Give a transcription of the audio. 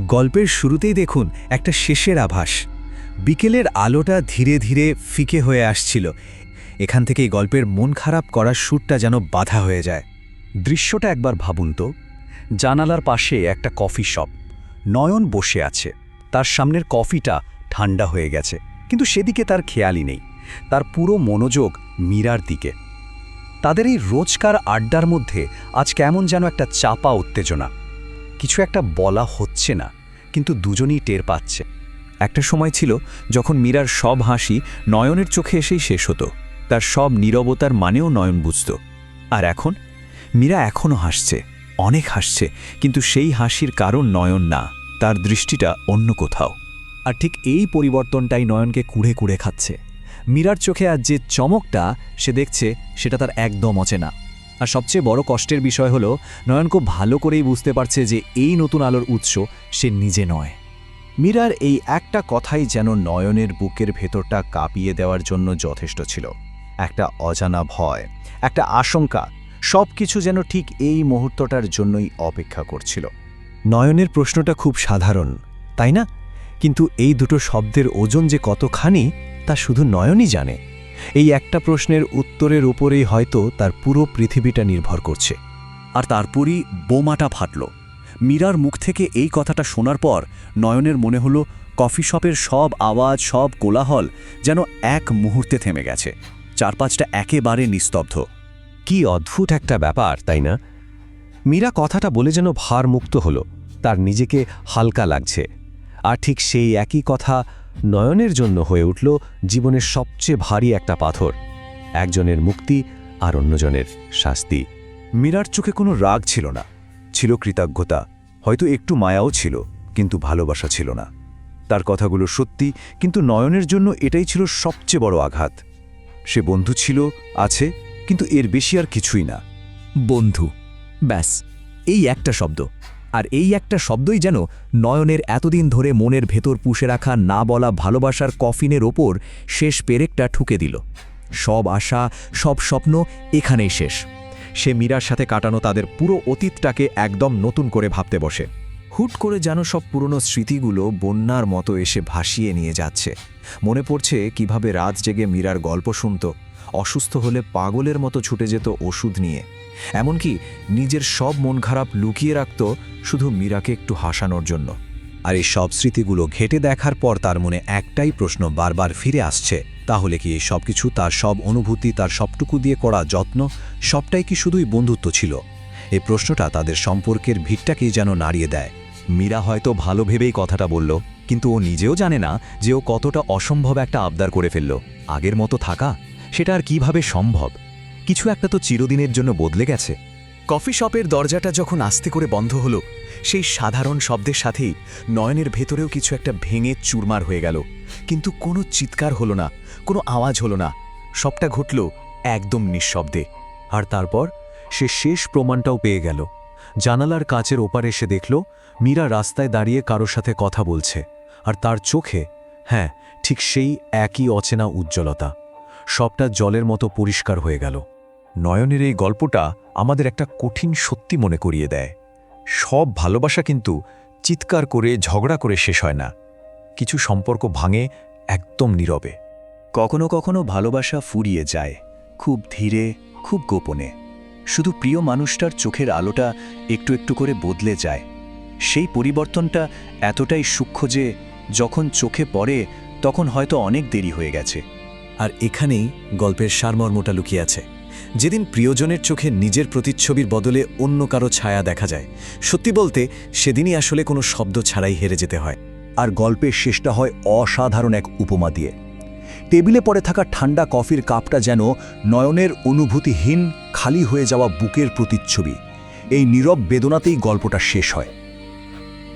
গল্পের শুরুতেই দেখুন একটা শেষের আভাস। বিকেলের আলোটা ধীরে ধীরে ফিকে হয়ে আসছিল। এখান থেকেই গল্পের মন খারাপ করার সুরটা যেন বাধা হয়ে যায়। দৃশ্যটা একবার ভাবুন তো। জানালার পাশে একটা কফি শপ। নয়ন বসে আছে। তার সামনের কফিটা ঠান্ডা হয়ে গেছে। কিন্তু সেদিকে তার খেয়ালই নেই। তার পুরো মনোযোগ মীরার দিকে। তাদের এই রোজকার আড্ডার মধ্যে আজ কেমন যেন একটা চাপা উত্তেজনা। কিছু একটা বলা হচ্ছে না, কিন্তু দুজনই টের পাচ্ছে। একটা সময় ছিল যখন মীরার সব হাসি নয়নের চোখে এসেই শেষ হতো, তার সব নীরবতার মানেও নয়ন বুঝত। আর এখন? মীরা এখনও হাসছে, অনেক হাসছে, কিন্তু সেই হাসির কারণ নয়ন না, তার দৃষ্টিটা অন্য কোথাও। আর ঠিক এই পরিবর্তনটাই নয়নকে কুড়ে কুড়ে খাচ্ছে। মীরার চোখে আজ যে চমকটা, সে দেখছে সেটা তার একদম অচেনা। আর সবচেয়ে বড় কষ্টের বিষয় হলো, নয়ন খুব ভালো করেই বুঝতে পারছে যে এই নতুন আলোর উৎস সে নিজে নয়। মীরার এই একটা কথাই যেন নয়নের বুকের ভেতরটা কাঁপিয়ে দেওয়ার জন্য যথেষ্ট ছিল। একটা অজানা ভয়, একটা আশঙ্কা সব কিছু যেন ঠিক এই মুহূর্তটার জন্যই অপেক্ষা করছিল। নয়নের প্রশ্নটা খুব সাধারণ, তাই না? কিন্তু এই দুটো শব্দের ওজন যে কতখানি, তা শুধু নয়নই জানে। এই একটা প্রশ্নের উত্তরের উপরেই হয়তো তার পুরো পৃথিবীটা নির্ভর করছে। আর তারপরই বোমাটা ফাটল। মীরার মুখ থেকে এই কথাটা শোনার পর নয়নের মনে হলো কফি শপের সব আওয়াজ, সব কোলাহল যেন এক মুহূর্তে থেমে গেছে। চার পাঁচটা একেবারে নিস্তব্ধ। কি অদ্ভুত একটা ব্যাপার, তাই না? মীরা কথাটা বলে যেন ভারমুক্ত হলো। তার নিজেকে হালকা লাগছে। আর ঠিক সেই একই কথা নয়নের জন্য হয়ে উঠল জীবনের সবচেয়ে ভারী একটা পাথর, একজনের মুক্তি আর অন্যজনের শাস্তি। মীরার চোখে কোনো রাগ ছিল না, ছিল কৃতজ্ঞতা, হয়তো একটু মায়াও ছিল, কিন্তু ভালোবাসা ছিল না। তার কথাগুলো সত্যি, কিন্তু নয়নের জন্য এটাই ছিল সবচেয়ে বড় আঘাত। সে বন্ধু ছিল, আছে, কিন্তু এর বেশি আর কিছুই না। বন্ধু, ব্যাস, এই একটা শব্দ। আর এই একটা শব্দই যেন নয়নের এতদিন ধরে মনের ভেতর পুষে রাখা না বলা ভালোবাসার কফিনের ওপর শেষ পেরেকটা ঠুকে দিল। সব আশা, সব স্বপ্ন এখানেই শেষ। সে মীরার সাথে কাটানো তাদের পুরো অতীতটাকে একদম নতুন করে ভাবতে বসে। হুট করে যেন সব পুরনো স্মৃতিগুলো বন্যার মতো এসে ভাসিয়ে নিয়ে যাচ্ছে। মনে পড়ছে কীভাবে রাত জেগে মীরার গল্প শুনত। অসুস্থ হলে পাগলের মতো ছুটে যেত ওষুধ নিয়ে। এমনকি নিজের সব মন খারাপ লুকিয়ে রাখত শুধু মীরাকে একটু হাসানোর জন্য। আর এই সব স্মৃতিগুলো ঘেটে দেখার পর তার মনে একটাই প্রশ্ন বারবার ফিরে আসছে, তাহলে কি এই সব কিছু তার সব অনুভূতি, তার সবটুকু দিয়ে করা যত্ন, সবটাই কি শুধুই বন্ধুত্ব ছিল? এই প্রশ্নটা তাদের সম্পর্কের ভিটটাকেই যেন নাড়িয়ে দেয়। মীরা হয়তো ভালো ভেবেই কথাটা বলল, কিন্তু ও নিজেও জানে না যে ও কতটা অসম্ভব একটা আবদার করে ফেলল। আগের মতো থাকা? সেটা আর কীভাবে সম্ভব? কিছু একটা তো চিরদিনের জন্য বদলে গেছে। কফি শপের দরজাটা যখন আস্তে করে বন্ধ হলো, সেই সাধারণ শব্দের সাথেই নয়নের ভেতরেও কিছু একটা ভেঙে চুরমার হয়ে গেল। কিন্তু কোনো চিৎকার হলো না, কোনো আওয়াজ হলো না। সবটা ঘটল একদম নিঃশব্দে। আর তারপর সে শেষ প্রমাণটাও পেয়ে গেল। জানালার কাচের ওপারে এসে দেখল, মীরা রাস্তায় দাঁড়িয়ে কারোর সাথে কথা বলছে। আর তার চোখে হ্যাঁ ঠিক সেই একই অচেনা উজ্জ্বলতা। সবটা জলের মতো পরিষ্কার হয়ে গেল। নয়নের এই গল্পটা আমাদের একটা কঠিন সত্যি মনে করিয়ে দেয়। সব ভালোবাসা কিন্তু চিৎকার করে ঝগড়া করে শেষ হয় না। কিছু সম্পর্ক ভাঙে একদম নীরবে। কখনো কখনো ভালোবাসা ফুরিয়ে যায় খুব ধীরে খুব গোপনে। শুধু প্রিয় মানুষটার চোখের আলোটা একটু একটু করে বদলে যায়। সেই পরিবর্তনটা এতটাই সূক্ষ্ম যে যখন চোখে পড়ে তখন হয়তো অনেক দেরি হয়ে গেছে। আর এখানেই গল্পের সারমর্মটা লুকিয়ে আছে। যেদিন প্রিয়জনের চোখে নিজের প্রতিচ্ছবির বদলে অন্য কারও ছায়া দেখা যায়, সত্যি বলতে সেদিনই আসলে কোনো শব্দ ছাড়াই হেরে যেতে হয়। আর গল্পের শেষটা হয় অসাধারণ এক উপমা দিয়ে। টেবিলে পড়ে থাকা ঠান্ডা কফির কাপটা যেন নয়নের অনুভূতিহীন, খালি হয়ে যাওয়া বুকের প্রতিচ্ছবি। এই নীরব বেদনাতেই গল্পটা শেষ হয়।